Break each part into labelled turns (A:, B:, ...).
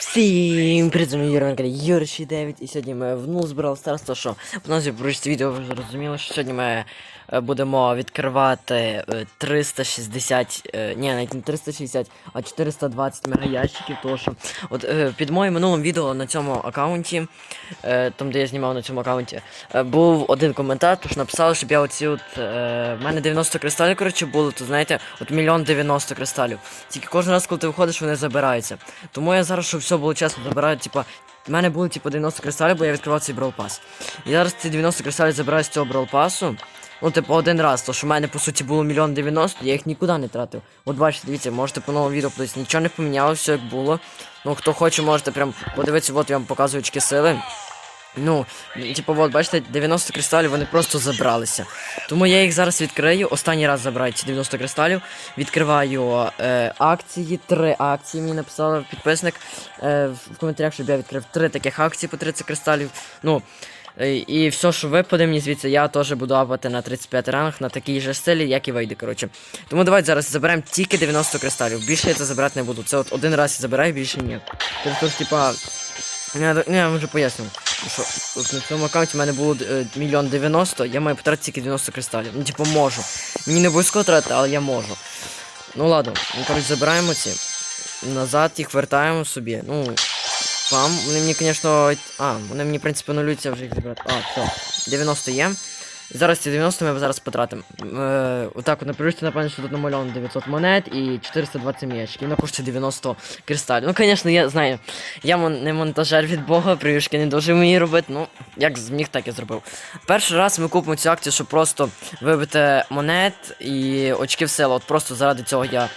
A: Всім привіт, мій каналі Юрші 9 і сьогодні ми в Нулс збирали Старс, то що в назві в відео ви зрозуміли, що сьогодні ми будемо відкривати е, 360, е, ні, навіть не 360, а 420 мегаящиків, тому що от е, під моїм минулим відео на цьому аккаунті, е, там де я знімав на цьому аккаунті, е, був один коментар, тож написали, щоб я оці от, е, в мене 90 кристалів, коротше, було, то знаєте, от мільйон 90 кристалів. Тільки кожен раз, коли ти виходиш, вони забираються. Тому я зараз, щоб все було чесно, забираю, типа, в мене було типу 90 кристалів, бо я відкривав цей Brawl Pass. І зараз ці 90 кристалів забираю з цього Pass. Ну, типу, один раз, то що в мене по суті було мільйон 90, я їх нікуди не тратив. От бачите, дивіться, можете по новому відео подивитися, нічого не помінялося, все як було. Ну, хто хоче, можете прям подивитися, от я вам показую очки сили. Ну, типу, от, бачите, 90 кристалів вони просто забралися. Тому я їх зараз відкрию. Останній раз забираю ці 90 кристалів. Відкриваю е, акції, три акції мені написали підписник е, в коментарях, щоб я відкрив три таких акції по 30 кристалів. Ну, і все, що випаде мені звідси, я теж буду апати на 35 ранг на такій же стилі, як і вийде, коротше. Тому давайте зараз заберемо тільки 90 кристалів. Більше я це забирати не буду. Це от один раз я забираю, більше ні. Тобто, типа. Не, я вам вже поясню. Що от на цьому аккаунті в мене було е, мільйон дев'яносто, я маю потратити тільки 90 кристалів. Ну, типу, можу. Мені не обов'язково тратити, але я можу. Ну ладно, ну, коротше, забираємо ці. Назад їх вертаємо собі. Ну. Пам. Вони мені, звісно. А, вони мені, в принципі, нулюються вже їх забрати. А, все. 90 є. Зараз ці 90 ми зараз потратимо. Е, отак, от, наприклад, напевно, що тут намальовано 900 монет і 420 м'ячків. Вона коштує 90 кристалів. Ну, звісно, я знаю. Я не монтажер від Бога, привішки не дуже вмію робити. Ну, як зміг, так і зробив. Перший раз ми купимо цю акцію, щоб просто вибити монет і очки в силу. От просто заради цього я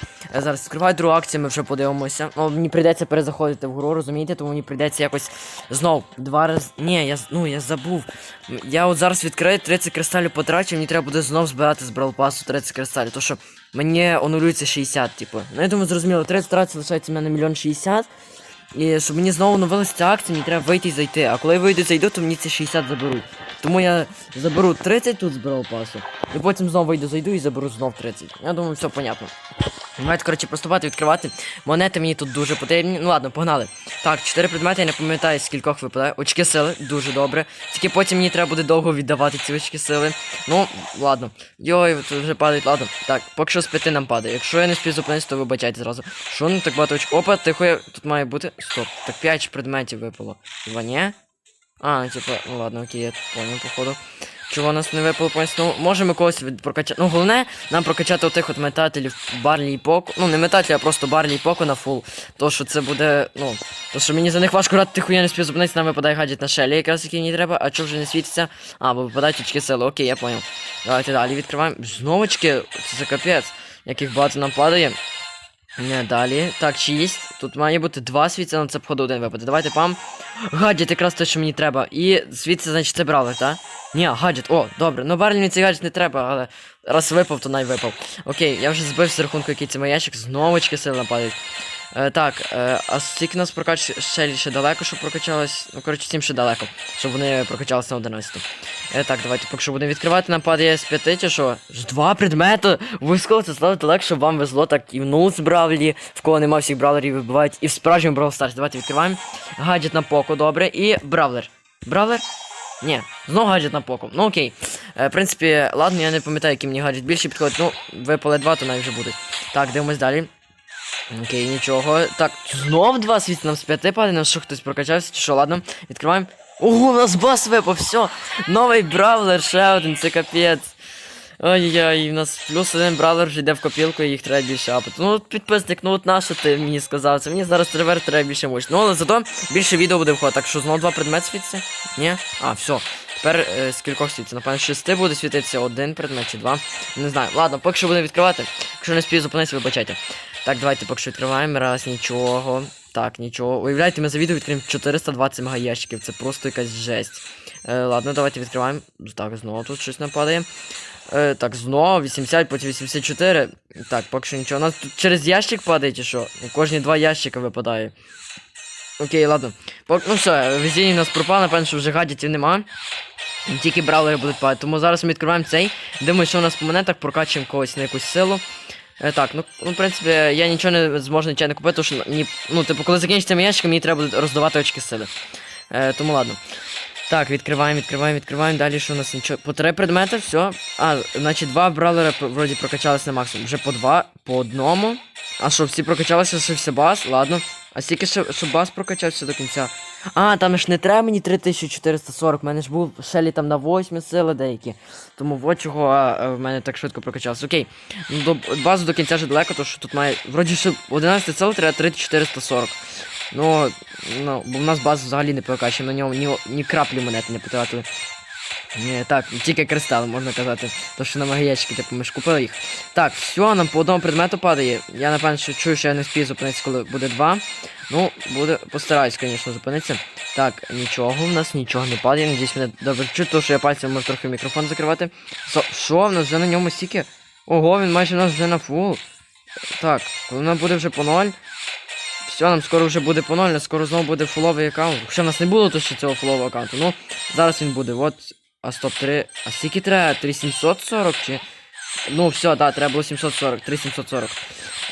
A: зараз відкриваю другу акцію, ми вже подивимося. Ну, мені прийдеться перезаходити в гру, розумієте, тому мені прийдеться якось знов два рази. Ні, я ну я забув. Я от зараз відкрию 30 кристалів потрачу, мені треба буде знов збирати з бралпасу 30 кристалів. То що мені онулюється 60, типу. Ну я думаю, зрозуміло, 30 втратиться лишається в мене мільйон 60. І щоб мені знову оновилася ця акція, мені треба вийти і зайти. А коли я вийду і зайду, то мені ці 60 заберуть. Тому я заберу 30 тут з бралпасу. І потім знову вийду, зайду і заберу знов 30. Я думаю, все понятно. Давайте, коротше, поступати, відкривати. Монети мені тут дуже потрібні. Ну ладно, погнали. Так, 4 предмети, я не пам'ятаю, з кількох випадає. Очки сили, дуже добре. Тільки потім мені треба буде довго віддавати ці очки сили. Ну, ладно. Йой, тут вже падають, ладно. Так, поки що з п'яти нам падає. Якщо я не спів зупинитися, то вибачайте зразу. Що не так багато очок? Опа, тихо, я- тут має бути. Стоп, так 5 предметів випало. Два? А, типа, ну ладно, окей, я понял, походу. Чого нас не випало? Ну, можемо когось прокачати. Ну, головне, нам прокачати отих от метателів Барлі і Поку. Ну, не метателі, а просто Барлі і Поку на фул. То, що це буде, ну, то, що мені за них важко грати, тихо, я не спів зупинитися, нам випадає гаджет на шелі, якраз який мені треба, а що вже не світиться? А, бо випадають очки сили, окей, я понял. Давайте далі відкриваємо. Знову очки, це капець. Яких багато нам падає. Не, далі. Так, 6. Тут має бути два світця, але це походу один випаде. Давайте пам. Гаджет якраз те, що мені треба. І світця, значить, це брали, так? Ні, гаджет. О, добре. Ну мені цей гаджет не треба, але раз випав, то най випав. Окей, я вже збив з рахунку, який це маячик, Знову очки сили нападають. Е, так, е, а скільки нас прокач ще, ще далеко, щоб прокачалось. Ну, коротше, 7 ще далеко, щоб вони прокачалися на 11. Е, так, давайте, поки що будемо відкривати, нам падає з 5 чи що? Ж Два предмети! Обов'язково це ставити легше, щоб вам везло, так і в нулс бравлі, в кого нема всіх бравлерів вибивають, і в справжньому Brawl Stars. Давайте відкриваємо. Гаджет на поко, добре, і бравлер. Бравлер? Ні, знову гаджет на поку. Ну окей. Е, в принципі, ладно, я не пам'ятаю, який мені гаджет більше підходить. Ну, випали два, то навіть вже будуть. Так, дивимось далі. Окей, нічого. Так, знов два світи нам з п'яти падає, нам що хтось прокачався, чи що, ладно, відкриваємо. Ого, у нас бас випав, все. Новий бравлер, ще один, це капець. Ой-ой-ой, у нас плюс один бравлер вже йде в копілку і їх треба більше апати. Ну підписник, ну от нащо ти мені сказав? Це мені зараз тревер треба більше мощ. Ну але зато більше відео буде входити. Так що знову два предмет світиться? Ні? А, все. Тепер е, з кількох світиться? Напевно, з шести буде світитися один предмет чи два. Не знаю. Ладно, поки що будемо відкривати. Якщо не спію зупинитися, вибачайте. Так, давайте поки що відкриваємо. Раз, нічого. Так, нічого. Уявляєте, ми за відео відкриємо 420 мегаящиків. Це просто якась жесть. Е, ладно, давайте відкриваємо. Так, знову тут щось нападає. Е, так, знову 80, потім 84. Так, поки що нічого. У нас тут через ящик падає чи що? Кожні два ящика випадає. Окей, ладно. Ну все, везіння у нас пропало, напевно, що вже гаджетів нема. Тільки бравлери будуть падати. Тому зараз ми відкриваємо цей. Думаю, що у нас по монетах прокачуємо когось на якусь силу. Е, так, ну, ну, в принципі, я нічого не зможу нічого не купити, тому що ні, ну, типу, коли закінчиться мій мені треба буде роздавати очки сили. Е, тому ладно. Так, відкриваємо, відкриваємо, відкриваємо. Далі що у нас нічого. По три предмети, все. А, значить, два бравлера вроді прокачались на максимум. Вже по два, по одному. А що, всі прокачалися, все бас? Ладно. А стільки ще, щоб бас прокачався до кінця. А, там ж не треба мені 3440, в мене ж був шелі там на 8 сили деякі. Тому от чого а, в мене так швидко прокачався. Окей. Ну, до базу до кінця вже далеко, тому що тут має. Вроді ще 11 сил треба 3440. Ну, ну, бо в нас база взагалі не прокачана, на ньому ні, ні краплі монети не потратили. Ні, так, тільки кристали, можна казати. То, що на магіячки, типу, ми ж купили їх. Так, все, нам по одному предмету падає. Я напевно що чую, що я не вспію зупинитися, коли буде два. Ну, буде, постараюсь, звісно, зупинитися. Так, нічого, в нас нічого не падає. Надіюсь, мене добре чути, тому що я пальцем можу трохи мікрофон закривати. Що, в нас вже на ньому стільки? Ого, він майже у нас вже на фул. Так, коли в нас буде вже по ноль. Все, нам скоро вже буде по ноль, а скоро знову буде фуловий аккаунт. Хоча в нас не було то ще цього фулового аккаунту. Ну, зараз він буде. От, а стоп 3. А скільки треба? 3740 чи. Ну, все, да, треба було 740, 3740.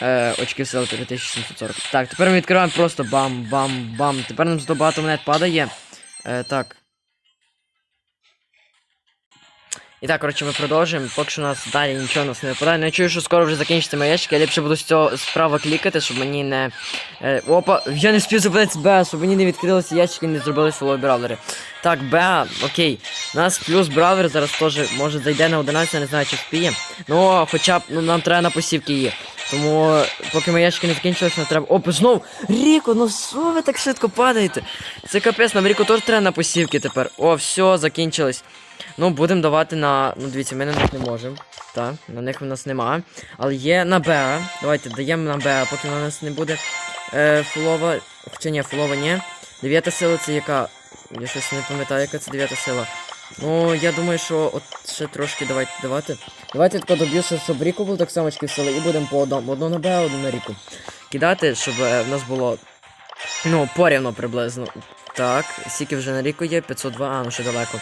A: Е, очки сили 3740. Так, тепер ми відкриваємо просто бам-бам-бам. Тепер нам багато монет падає. Е, так. І так, коротше, ми продовжуємо. Поки що у нас далі нічого нас не випадає. Ну, я чую, що скоро вже закінчиться ящик. Я ліпше буду з цього справа клікати, щоб мені не. Е, опа, я не спів зупинитися Б, щоб мені не відкрилися ящики і не зробили фоллоу бравлери. Так, Б, окей. У нас плюс бравлер зараз теж може зайде на 11, я не знаю, чи вспіє. Ну, хоча б ну, нам треба на посівки її. Тому, поки мої ящики не закінчились, нам треба. Опа, знов! Ріко, ну що ви так швидко падаєте? Це капець, нам Ріко теж треба на посівки тепер. О, все, закінчилось. Ну, будемо давати на. Ну, дивіться, ми на них не можемо. Так, на них у нас немає. Але є на Б. Давайте даємо на Б, поки на нас не буде е, фулова. Хоча ні, фулова ні. Дев'ята сила це яка. Я щось не пам'ятаю, яка це дев'ята сила. Ну, я думаю, що от ще трошки давайте давати. Давайте тако доб'ю, що- щоб Ріку був так само очки сили, і будемо по одному. Одну на Б, одну на Ріку. Кидати, щоб е, в нас було. Ну, порівно приблизно. Так, скільки вже на Ріку є? 502, а, ну ще далеко.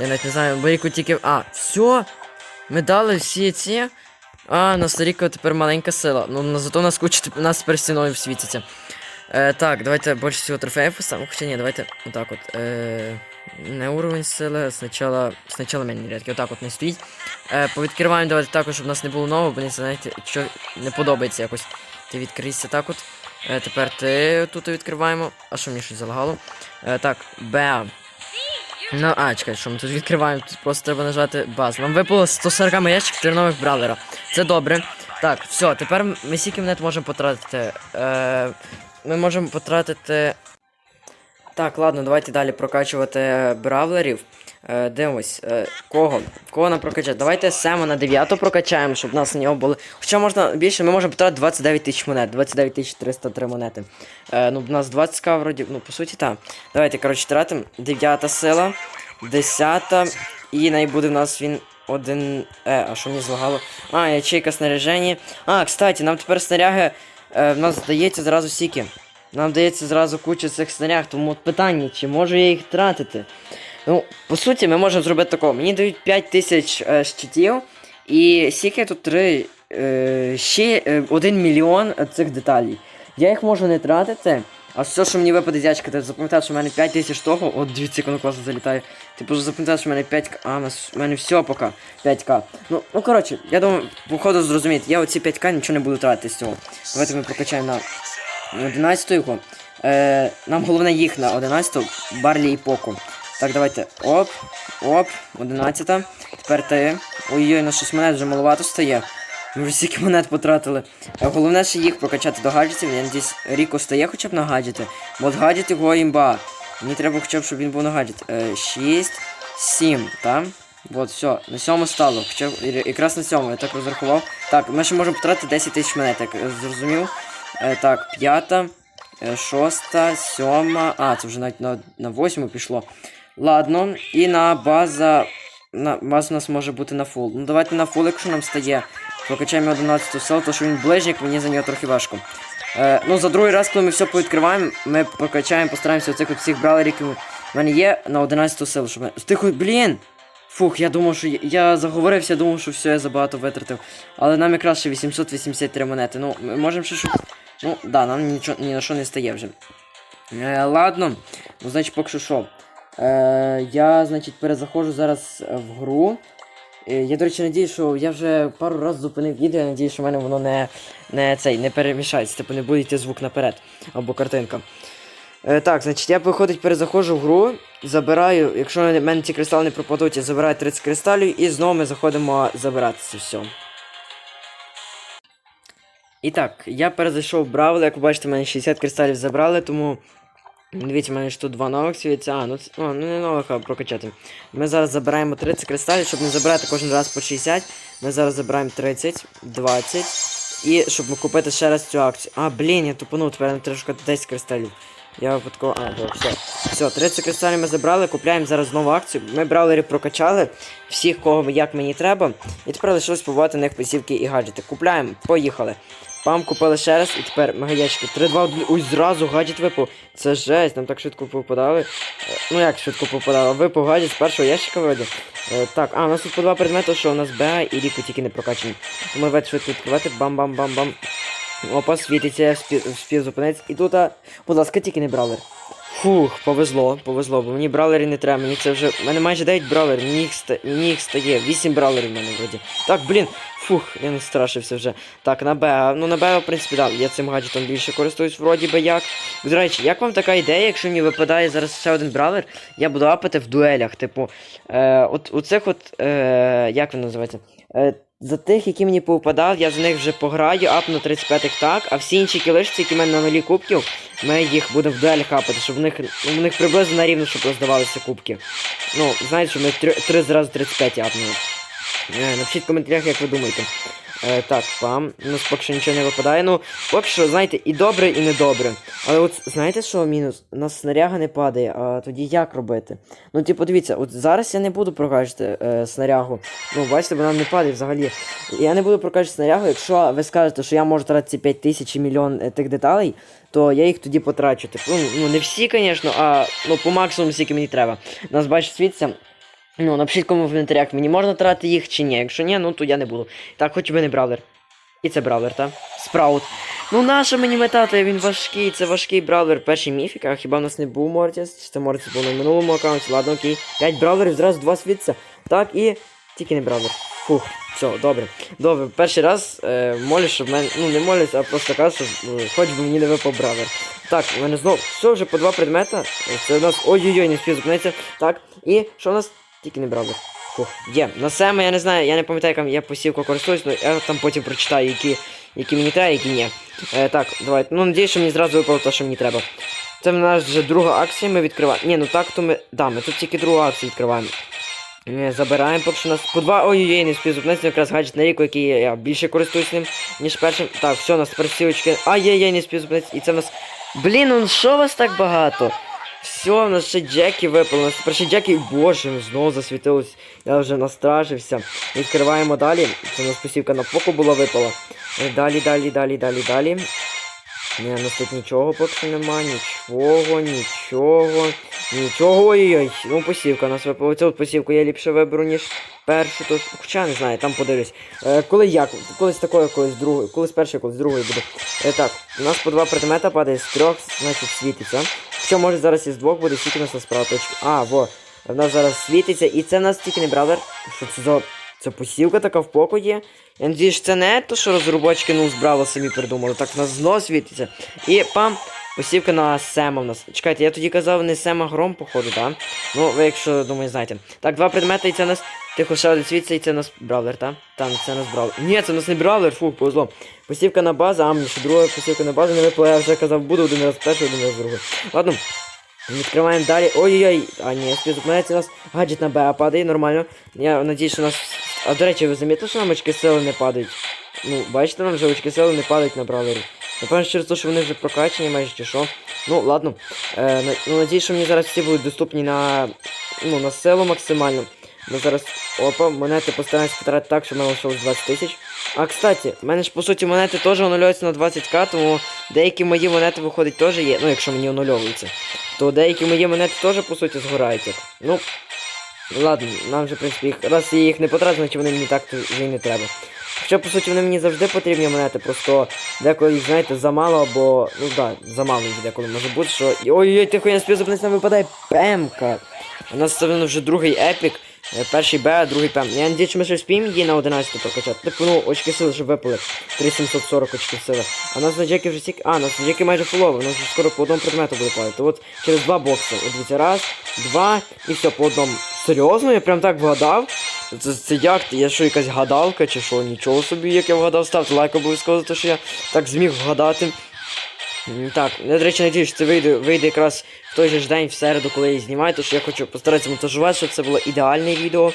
A: Я навіть не знаю, бо Ріку тільки. А, все! Ми дали всі ці. А, на Старіко тепер маленька сила. Ну, зато нас куча нас тепер стіною світиться. Е, так, давайте більше всього трофеїв поставимо. Хоча ні, давайте отак от. Е, не уровень сили, спочатку, спочатку мені рядки, отак от не стоїть. Е, повідкриваємо давайте також, щоб у нас не було нового, бо мені, знаєте, що не подобається якось. Ти відкрийся так от. Е, тепер ти тут відкриваємо. А що мені щось залагало? Е, так, Б. Ну, а, чекай, що ми тут відкриваємо, тут просто треба нажати базу. Нам випало 140 маячок 3 нових бравлера. Це добре. Так, все, тепер ми скільки монет можемо потратити. Е, ми можемо потратити. Так, ладно, давайте далі прокачувати бравлерів. Е, дивимось, е, кого? Кого нам прокачати? Давайте Сема на 9 прокачаємо, щоб у нас на нього були. Хоча можна більше, ми можемо потратити 29 тисяч монет, 29 тисяч 303 монети. Е, ну, у нас 20 к вроді, ну, по суті, так. Давайте, коротше, тратимо. 9 сила, 10 і найбуде в нас він один. Е, а що мені злагало? А, ячейка снаряження. А, кстати, нам тепер снаряги. Е, в нас здається зразу сіки. Нам дається зразу куча цих снаряг, тому от питання, чи можу я їх тратити? Ну, по суті, ми можемо зробити такого. Мені дають 5 тисяч е, щитів, і скільки тут 3, е, ще е, 1 мільйон е, цих деталей. Я їх можу не тратити, а все, що мені випаде з ти запам'ятав, що в мене 5 тисяч того, от дивіться, як воно класно залітає. Ти просто запам'ятав, що в мене 5 к а, в мене все поки 5к. Ну, ну коротше, я думаю, походу зрозуміти, я оці 5к нічого не буду тратити з цього. Давайте ми прокачаємо на 11 його. Е, нам головне їх на 11 Барлі і Поку. Так, давайте. Оп, оп, 11. Тепер ти. Ой-ой, на щось монет вже маловато стає. Ми вже стільки монет потратили. Е, головне ще їх прокачати до гаджетів. Я надіюсь, Ріко стає хоча б на гаджети. Бо от гаджет його імба. Мені треба хоча б, щоб він був на гаджет. Е, 6, 7, так? От, все, на сьому стало. Хоча якраз на сьому, я так розрахував. Так, ми ще можемо потратити 10 тисяч монет, як зрозумів. Е, так, п'ята, е, шоста, сьома. А, це вже навіть на, на восьму пішло. Ладно, і на база. На база у нас може бути на фул. Ну давайте на фул, якщо нам стає. Прокачаємо 11 сил, то що він ближник, мені за нього трохи важко. Е, ну, за другий раз, коли ми все повідкриваємо, ми прокачаємо, постараємося оцих всіх бралерів, які в мене є на 11 сил, щоб. Тихо, блін! Фух, я думав, що я, заговорився, думав, що все, я забагато витратив. Але нам якраз ще 883 монети. Ну, ми можемо ще що. Ну, да, нам нічого ні на що не стає вже. Е, ладно, ну, значить, поки що. Е, я, значить, перезаходжу зараз в гру. Е, Я, до речі, надію, що я вже пару разів зупинив відео, я надію, що в мене воно не, не, цей, не перемішається, типу не буде йти звук наперед або картинка. Е, так, значить, я виходить, перезаходжу в гру, забираю, якщо в мене ці кристали не пропадуть, я забираю 30 кристалів і знову ми заходимо забирати це все. І так, я перезайшов в Бравл, як ви бачите, в мене 60 кристалів забрали, тому. Дивіться, в мене ж тут два нових світяться. А, ну, о, ну не нових, а прокачати. Ми зараз забираємо 30 кристалів, щоб не забирати кожен раз по 60. Ми зараз забираємо 30, 20. І щоб купити ще раз цю акцію. А, блін, я тупанув, тепер нам треба шукати 10 кристалів. Я випадково. А, так, все. Все, 30 кристалів ми забрали, купляємо зараз нову акцію. Ми браулери прокачали всіх, кого як мені треба. І тепер лишилось побувати на них посівки і гаджети. Купляємо, поїхали. Пам купили ще раз, і тепер мегаячки. 3, 2, 1. Ой, зразу гаджет випав. Це жесть, нам так швидко попадали. Е, Ну як швидко попадали? Випав гаджет з першого ящика вроді. Е, так, а, у нас тут по два предмети, що у нас Б і Ріко тільки не прокачані. Тому давайте швидко відкривати. Бам-бам-бам-бам. Опа, світиться, спів, зупинець. І тут, будь ласка, тільки не бравлер. Фух, повезло, повезло, бо мені бравлерів не треба, мені це вже. У мене майже 9 бравлерів, мені їх, ста... мені їх стає. 8 бравлерів в мене вроді. Так, блін, фух, я не страшився вже. Так, на Б. Ну на Б, в принципі, да, я цим гаджетом більше користуюсь, вроді би як. До речі, як вам така ідея, якщо мені випадає зараз ще один бравлер, я буду апати в дуелях. Типу, е, от у цих от. Е, як він називається? Е, за тих, які мені повпадав, я за них вже пограю, апну 35-х так, а всі інші кілишці, які в мене на нулі кубків, ми їх будемо в хапати, щоб в них, в них приблизно на рівно, щоб роздавалися кубки. Ну, знаєте, що ми три, три зразу 35 апнули. Е, напишіть в коментарях, як ви думаєте. Е, так, пам. Ну, поки що нічого не випадає. Ну, поки що, знаєте, і добре, і недобре. Але от знаєте, що мінус? У нас снаряга не падає, а тоді як робити? Ну, типу, дивіться, от зараз я не буду прокачувати е, снарягу. Ну, бачите, вона не падає взагалі. Я не буду прокачувати снарягу, якщо ви скажете, що я можу тратити 5 тисяч і мільйон е, тих деталей, то я їх тоді потрачу. Типу, ну, не всі, звісно, а ну, по максимуму, скільки мені треба. У нас бачите, світиться. Ну, напишіть кому в коментарях, мені можна тратити їх чи ні. Якщо ні, ну то я не буду. Так, хоч би не бравлер. І це бравлер, так? Спраут. Ну наша мені метати, він важкий, це важкий бравлер. Перший міфік, а хіба в нас не був Мортіс? Чи це Мортіс був на минулому аккаунті? Ладно, окей. 5 бравлерів, зразу два світиться. Так, і. Тільки не бравлер. Фух, все, добре. Добре, перший раз е, молюсь, щоб мене. Ну не молюсь, а просто кажу, що е, хоч би мені не випав бравлер. Так, у мене знов все вже по два предмета. Це у нас. Ой-ой-ой, не спів зупинитися. Так, і що у нас? Тільки не бравлер. Фух, є. На саме я не знаю, я не пам'ятаю, як я посівку користуюсь, але я там потім прочитаю, які, які мені треба, які ні. Е, так, давайте. Ну, надіюсь, що мені зразу випало те, що мені треба. Це в нас вже друга акція, ми відкриваємо. Ні, ну так то ми. Да, ми тут тільки другу акцію відкриваємо. Е, Забираємо, поки що нас по два. Ой-ой-ой, не спів зупинитися, якраз гаджет на ріку, який я більше користуюсь ним, ніж першим. Так, все, у нас тепер сівочки. Ай-яй-яй, не спів зупинитися. І це в нас. Блін, ну що вас так багато? Все, у нас ще Джекі нас перший Джекі. Боже, знову засвітилось. Я вже настрашився. Відкриваємо далі. Це у нас посівка на поку була випала. Далі, далі, далі, далі, далі. Ні, у нас тут нічого поки нема, нічого, нічого, нічого. Ой-ой-ой. Ну, посівка у нас випала. Цю посівку я ліпше виберу, ніж першу. То, хоча не знаю, там подивлюсь. Е, коли як? Колись такою, колись другою. Колись першою, колись другою буде. Е, так, у нас по два предмета падає з трьох, значить світиться. Що може зараз із двох буде скільки у нас точки. А, во. В нас зараз світиться, і це нас тільки не бравлер. Що це за. Це посівка така в поку є. Я надіюсь, це не то, що розробочки ну збрали самі придумали. Так в нас знов світиться. І пам, посівка на Сема в нас. Чекайте, я тоді казав не Сема гром, походу, так? Ну, ви якщо думаю, знаєте. Так, два предмети, і це нас. Тихо, ще один світиться, і це нас бравлер, так? Там, це нас бравлер. Ні, це нас не бравлер, фу, повезло. Посівка на базу, а мені ще друга посівка на базу не випала, я вже казав, буду один раз перший, один раз другий. Ладно. Відкриваємо далі. Ой-ой-ой. А ні, співзупиняється у нас гаджет на Б падає нормально. Я надіюсь, що у нас. А до речі, ви замітили, що нам очки сили не падають? Ну, бачите, нам вже очки сили не падають на бравлері. Напевно, через те, що вони вже прокачані майже чи що. Ну, ладно. Е, ну, надіюсь, що мені зараз всі будуть доступні на. Ну, на силу максимально. Ми зараз. Опа, монети постараємось потратити так, щоб в мене лишилось 20 тисяч. А кстати, в мене ж по суті монети теж онулюються на 20к, тому деякі мої монети виходить теж є. Ну, якщо мені онулюються то деякі мої монети теж по суті згорають. Ну, Ладно, нам вже, в принципі, їх, раз я їх не потратив, значить вони мені так вже й не треба. Хоча, по суті, вони мені завжди потрібні монети, просто деколи їх, знаєте, замало, або. Ну так, да, замало їх деколи може бути, що. Ой-ой-ой, тихо, я спів зупинитися, нам випадає пемка. У нас це вже другий епік. Е, Перший Б, другий Пем. Я надію, що ми ще вспіємо її на 11 прокачати. Типу, ну, очки сили вже випали. 3740 очків сили. А нас на Джекі вже стільки. А, нас на Джекі майже фулово, нас вже скоро по одному предмету буде падати. От через два бокси. От дивіться, раз, два і все по одному. Серйозно? Я прям так вгадав? Це, це як? Я що, якась гадалка чи що? Нічого собі, як я вгадав, ставте лайк обов'язково за те, що я так зміг вгадати. Так, я, до речі, надіюсь, що це вийде, вийде якраз в той же ж день, в середу, коли я її знімаю, що я хочу постаратися монтажувати, щоб це було ідеальне відео.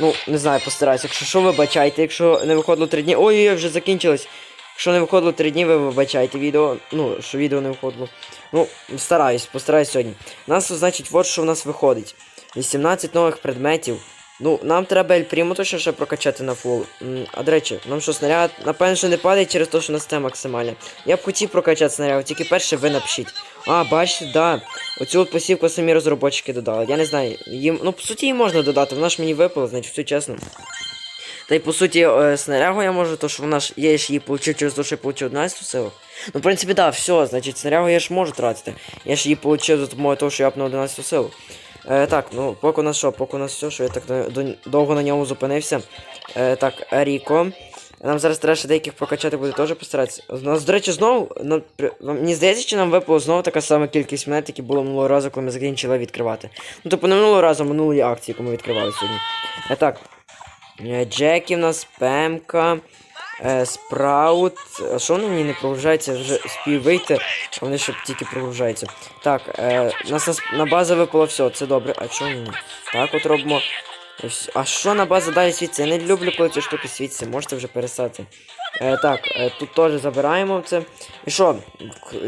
A: Ну, не знаю, постараюся. Якщо що, вибачайте, якщо не виходило 3 дні. Ой, вже закінчилось. Якщо не виходило 3 дні, ви вибачайте відео. Ну, що відео не виходило. Ну, стараюсь, постараюсь сьогодні. У нас, значить, от що в нас виходить. 18 нових предметів. Ну, нам треба Ель Пріму точно ще прокачати на фул. А до речі, нам що снаряд, напевно, що не падає через те, що у нас це максимальне. Я б хотів прокачати снаряд, тільки перше ви напишіть. А, бачите, да. Оцю от посівку самі розробочики додали. Я не знаю, їм. Ну, по суті, її можна додати, вона ж мені випала, значить, все чесно. Та й по суті, е, снарягу я можу, то що вона ж я ж її получив через те, що я получив 11 силу. Ну, в принципі, да, все, значить, снарягу я ж можу тратити. Я ж її получив за допомогою того, що я апнув 11 силу. Е, так, ну, поки у нас що, поки нас все, що я так довго на ньому зупинився. Е, так, Ріко. Нам зараз треба ще деяких прокачати буде теж постаратися. У нас, до речі, знову, ну, мені здається, що нам випало знову така сама кількість монет, які було минулого разу, коли ми закінчили відкривати. Ну, тобто не минулого разу, а минулої акції, яку ми відкривали сьогодні. Е, так. Е, Джекі в нас, Пемка, е, Спраут. А що вони мені не прогружаються? Вже спів вийти, вони ще тільки прогружаються. Так, е, нас на, базу випало все, це добре. А чого ні? Так от робимо. А що на базу далі світиться? Я не люблю, коли ці штуки світяться, можете вже перестати. Е, так, е, тут теж забираємо це. І що?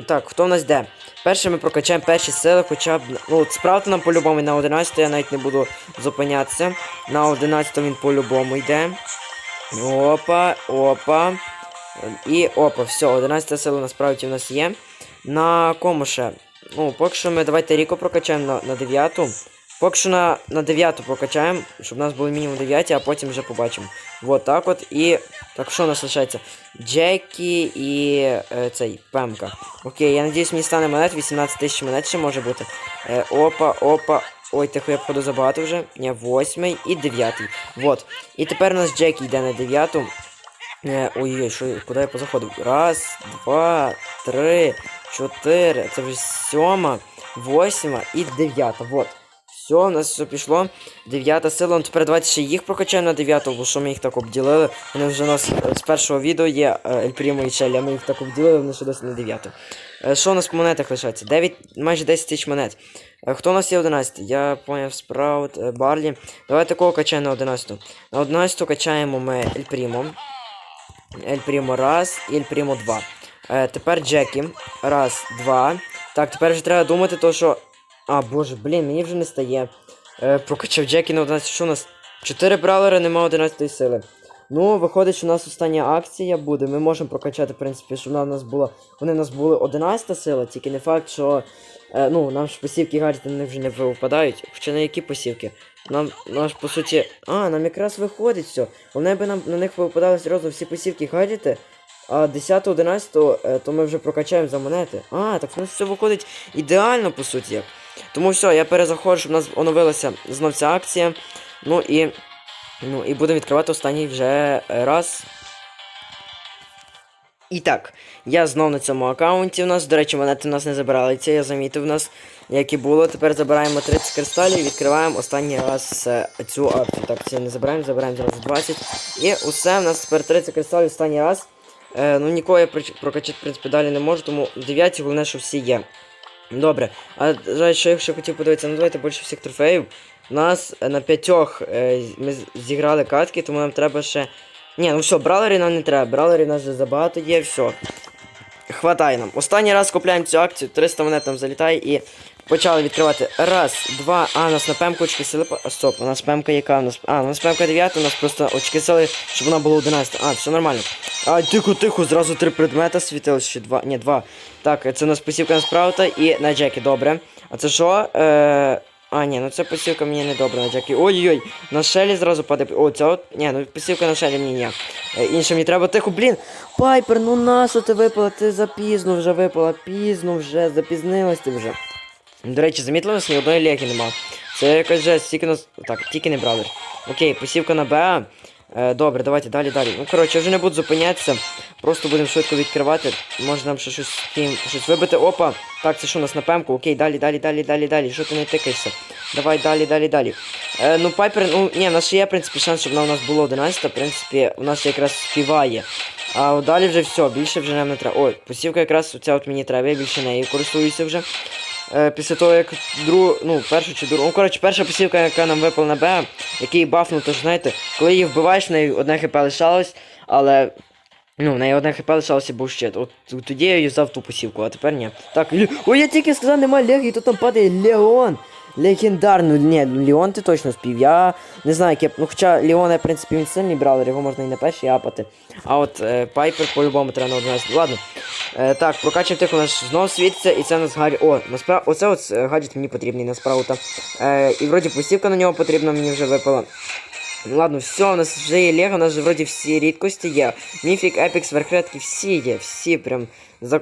A: Так, хто в нас де? Перше ми прокачаємо перші сили, хоча б. Ну, справді нам по-любому на 11 я навіть не буду зупинятися. На 11 він по-любому йде. Опа, опа. І опа, все, 11 сила насправді в нас є. На кому ще? Ну, поки що ми давайте Ріко прокачаємо на, на 9. Поки що на, на 9 прокачаємо, щоб у нас було мінімум 9, а потім вже побачимо. Вот так от. І. Так, що у нас лишається? Джекі і е, цей Пемка. Окей, я надіюсь, мені стане монет, 18 тисяч монет ще може бути. Е, опа, опа. Ой, тихо, я походу забагато вже. Ні, восьмий і дев'ятий. Вот. І тепер у нас Джекі йде на дев'яту. Е, Ой-ой, що, куди я позаходив? Раз, два, три, чотири. Це вже сьома, восьма і дев'ята. Вот. Все, у нас все пішло. Дев'ята сила. Ну тепер давайте ще їх прокачаємо на дев'яту, бо що ми їх так обділили. Вони вже у нас е, з першого відео є е, Ель Прімо і Челі, а ми їх так обділили, вони ще досі на дев'яту. Е, Що у нас по монетах лишається? 9, майже 10 тисяч монет. Е, Хто у нас є 11? Я поняв Спраут, е, Барлі. Давайте кого качаємо на 11. На 11 качаємо ми Ель Прімо. Ель Прімо раз і Ель Прімо два. Е, тепер Джекі. Раз, два. Так, тепер вже треба думати, то що. А, боже, блін, мені вже не стає. Прокачав Джекі на 11. Що у нас? 4 бравлери, нема 11 сили. Ну, виходить, що у нас остання акція буде. Ми можемо прокачати, в принципі, щоб вона в нас була. Вони в нас були 11 сила, тільки не факт, що. Е, ну, нам ж посівки гаджети на них вже не випадають. Хоча на які посівки? Нам, нам ж по суті. А, нам якраз виходить все. Вони би нам на них випадали серйозно всі посівки гаджети. А 10-11, е, то ми вже прокачаємо за монети. А, так у нас все виходить ідеально, по суті. Тому все, я перезаходжу, щоб у нас оновилася знов ця акція. Ну і. Ну і будемо відкривати останній вже е, раз. І так, я знов на цьому аккаунті у нас. До речі, монети в нас не забирали. Це я замітив у нас, як і було. Тепер забираємо 30 кристалів і відкриваємо останній раз цю акцію. Так, це не забираємо, забираємо зараз 20. І усе, у нас тепер 30 кристалів останній раз. Е, ну нікого я прокачати, в принципі, далі не можу, тому 9 головне, що всі є. Добре. А жаль, що я ще хотів подивитися, ну давайте більше всіх трофеїв. У нас е, на п'ятьох е, ми зіграли катки, тому нам треба ще. Ні, ну все, бралерів нам не треба. Бралерів у нас забагато є, все. Хватає нам. Останній раз купляємо цю акцію, 300 монет нам залітає і почали відкривати. Раз, два. А, у нас на пемку очки сили. А, стоп, у нас пемка яка? У нас... А, у нас пемка 9, у нас просто очки сили, щоб вона була 11. А, все нормально. А, тихо, тихо, зразу три предмета світилось, ще два. Ні, два. Так, це у нас посівка на спраута і на Джекі, добре. А це що? Е... А, ні, ну це посилка мені не добра на Джекі. Ой-ой-ой, на шелі зразу паде. О, це от. Ні, ну посилка на шелі мені ніяк. Е, Інше мені треба тихо, блін. Пайпер, ну нащо ти випала? Ти запізно вже випала, пізно вже, запізнилась ти вже. До речі, замітили, що ні одної ліки нема. Це якась жесть, тільки нас. Так, тільки не бравлер. Окей, посівка на Б. Е, добре, давайте далі, далі. Ну, коротше, вже не буду зупинятися. Просто будемо швидко відкривати. Може нам ще щось, щось вибити. Опа! Так, це що у нас на пемку? Окей, далі, далі, далі, далі, далі. Що ти не тикаєшся? Давай, далі, далі, далі. Е, ну, Пайпер, ну, ні, в нас ще є, в принципі, шанс, щоб вона у нас було 11, в принципі, у нас якраз співає. А далі вже все, більше вже нам не треба. Ой, посівка якраз оця от мені треба, я більше нею користуюся вже. Е, після того, як другу, ну, першу чи другу. Ну, коротше, перша посівка, яка нам випала на Б, який бафнув, то ж знаєте, коли її вбиваєш, в неї одне хп лишалось, але. Ну, в неї одне хп лишалося був щит. От тоді я юзав ту посівку, а тепер ні. Так, ой, я тільки сказав, нема Леги, то там падає Леон. Легендарно, ні, Леон ти точно спів. Я не знаю, як я. Ну хоча Леона, в принципі, він сильний бравлер, його можна і на першій апати. А от е, Пайпер по-любому треба на 11. Ладно. Е, так, прокачуємо тих у нас знову світиться, і це у нас гарі. О, насправді, оце от е, гаджет мені потрібний насправді. Е, і вроді посівка на нього потрібна, мені вже випала. Ну ладно, все, у нас вже є Лего, у нас же вроді всі рідкості є. Міфік, Епік, сверхредки, всі є, всі прям.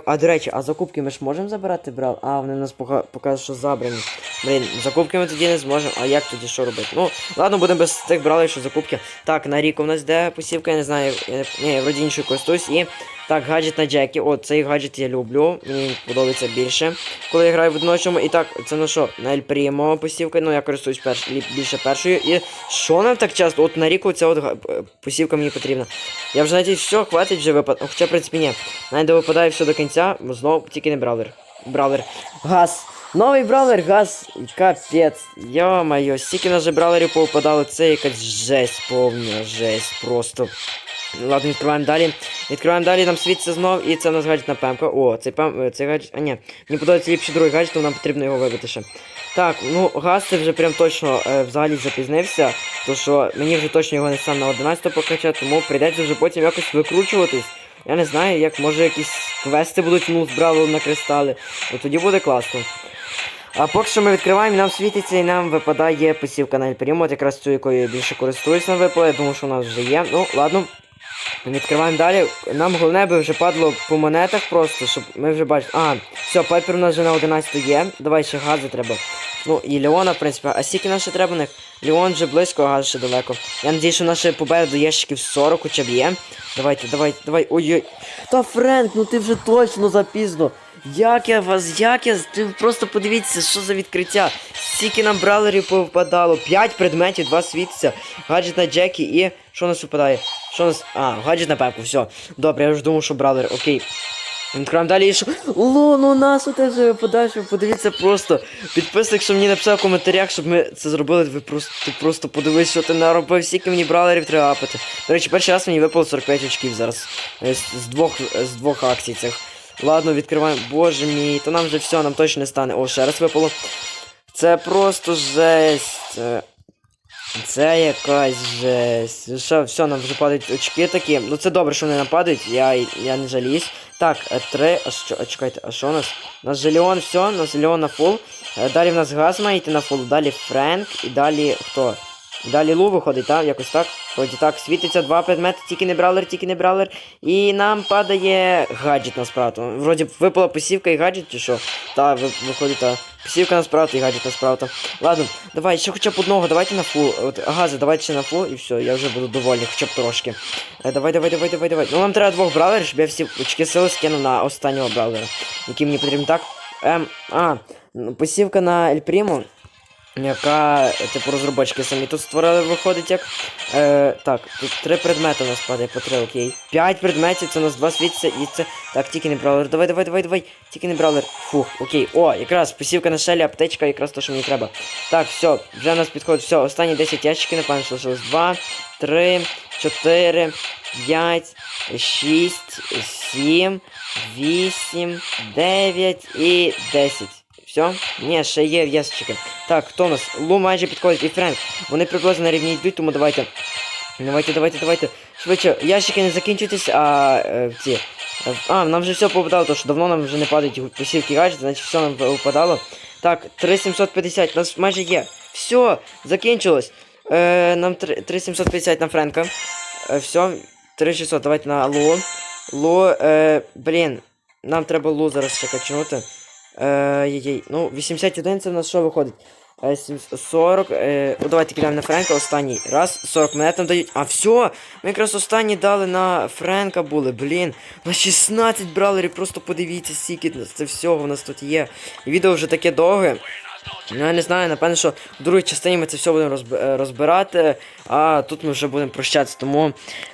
A: А до речі, а закупки ми ж можемо забирати, брал? А, вони нас показують, що забрані. Блін, закупки ми тоді не зможемо. А як тоді що робити? Ну, ладно, будемо без тих брали, що закупки. Так, на рік у нас де посівка, я не знаю. Я... Ні, я вроді іншою користуюсь. І так, гаджет на Джекі. О, цей гаджет я люблю. Мені подобається більше, коли я граю в одиночому. І так, це ну що, на Ель Прімо посівка. Ну, я користуюсь перш... більше першою. І що нам так часто? От на ріку ця от е, посівка мені потрібна. Я вже надіюсь, все, хватить вже випад. Ну, Хоча, в принципі, ні. Навіть випадає все до кінця, знову тільки не бравлер. Бравлер. Газ. Новий бравлер, газ. Капець. Йо-моє, стільки нас же бравлерів повпадало, це якась жесть, повна жесть. Просто. Ладно, відкриваємо далі. Відкриваємо далі, там світиться знов, і це у нас гаджет на пемка. О, цей пем... цей гаджет. А ні, мені подобається ліпше другий гаджет, то нам потрібно його вибити ще. Так, ну газ це вже прям точно е, взагалі запізнився, то що мені вже точно його не стане на 11 покачати, тому прийдеться вже потім якось викручуватись. Я не знаю, як може якісь квести будуть ну, збрали на кристали. От тоді буде класно. А поки що ми відкриваємо, нам світиться і нам випадає посівка на Ельперімо, от якраз цю, якою я більше користуюсь нам випадає, тому що у нас вже є. Ну, ладно. Відкриваємо далі. Нам головне би вже падло по монетах просто, щоб ми вже бачили. А, все, пайпер у нас вже на 11 є. Давай ще гази треба. Ну і Леона, в принципі, а скільки нам ще треба в них? Леон вже близько, а газ ще далеко. Я надію, що наше попереду ящиків 40 хоча б є. Давайте, давайте, давай. Ой-ой. Та Френк, ну ти вже точно запізно. Як я вас, як я. Ти просто подивіться, що за відкриття. Скільки нам бравлерів повпадало. 5 предметів, 2 світиться. Гаджет на Джекі і. Що у нас випадає? Що у нас. А, гаджет на пепку, все. Добре, я вже думав, що бравлер, окей. Відкриваємо далі і що. Ло, ну нас у теж що подивіться просто. Підписник, що мені написав в коментарях, щоб ми це зробили. Ви просто, ти просто подивись, що ти наробив, скільки мені бравлерів треба апати. До речі, перший раз мені випало 45 очків зараз. Е, З, з двох з двох акцій цих. Ладно, відкриваємо. Боже мій, то нам вже все, нам точно не стане. О, ще раз випало. Це просто жесть. Це якась жесть. Все, все, нам вже падають очки такі. Ну це добре, що вони нападають, я, я не жаліюсь. Так, е, три. А що, а чекайте, а що у нас? У нас же Леон, все, у нас Леон на фул. Е, Далі в нас газ має йти на фул, далі Френк і далі хто? Далі Лу виходить, так? Якось так. Вроді так, світиться два предмети, тільки не бравлер, тільки не бравлер. І нам падає гаджет насправді. Вроді випала посівка і гаджет, чи що? Та, ви- виходить, та. Посівка насправді і гаджет насправді. Ладно, давай, ще хоча б одного, давайте на фул. От, гази, давайте ще на фул, і все, я вже буду довольний, хоча б трошки. Е, давай, давай, давай, давай, давай. Ну нам треба двох бравлерів, щоб я всі очки сили скинув на останнього бравлера. Який мені потрібен так. Ем, а, ну, посівка на Ель Прімо. Яка, типу, розробочки самі тут створили, виходить як. Е, так, тут три предмети у нас падає по три, окей. П'ять предметів, це у нас два світиться і це. Так, тільки не бравлер. Давай, давай, давай, давай. Тільки не бравлер. Фух, окей. О, якраз посівка на шелі, аптечка, якраз то, що мені треба. Так, все, вже у нас підходить. Все, останні 10 ящиків, напевно, що. Два, три, чотири, п'ять, шість, сім, вісім, дев'ять і десять. Все? Ні, ще є ящики. Так, хто у нас? Лу майже підходить і Френк. Вони приблизно на рівні йдуть, тому давайте. Давайте, давайте, давайте. Швидше, ящики не закінчуйтесь, а е, ці. А, нам вже все попадало, тому що давно нам вже не падають посівки гаджети, значить все нам випадало. Так, 3750, нас майже є. Все, закінчилось. Е, нам 3750 на Френка. Е, все, 3600, давайте на Лу. Лу, е, блін, нам треба Лу зараз ще качнути. Е, єй, ну, 81 це в нас що виходить? Е, 700, 40, е, ну, давайте кидаємо на Френка останній раз, 40 монет нам дають. А все, ми якраз останні дали на Френка були, блін. На 16 бралерів, просто подивіться, скільки це всього у нас тут є. І відео вже таке довге. Ну, я не знаю, напевно, що в другій частині ми це все будемо е, розбирати, а тут ми вже будемо прощатися. Тому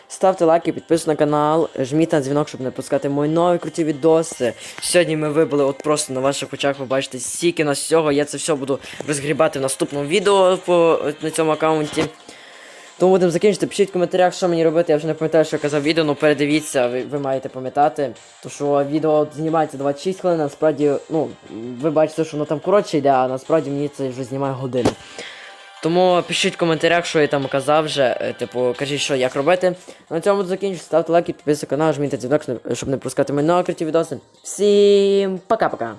A: ставте лайки, підписуйтесь на канал, жміть на дзвінок, щоб не пускати мої нові круті відоси. Сьогодні ми вибили от просто на ваших очах, ви бачите, стільки нас всього. Я це все буду розгрібати в наступному відео по, на цьому аккаунті. Тому будемо закінчити. Пишіть в коментарях, що мені робити. Я вже не пам'ятаю, що я казав відео, ну передивіться, ви, ви маєте пам'ятати. То що відео знімається 26 хвилин, насправді, ну, ви бачите, що воно там коротше йде, а насправді мені це вже знімає годину. Тому пишіть в коментарях, що я там казав вже. е, Типу, кажіть, що як робити. На цьому буду. Ставте лайки, підписуйтесь на канал, жміть дзвінок, щоб не пропускати мої нові відоси. Всім пока-пока!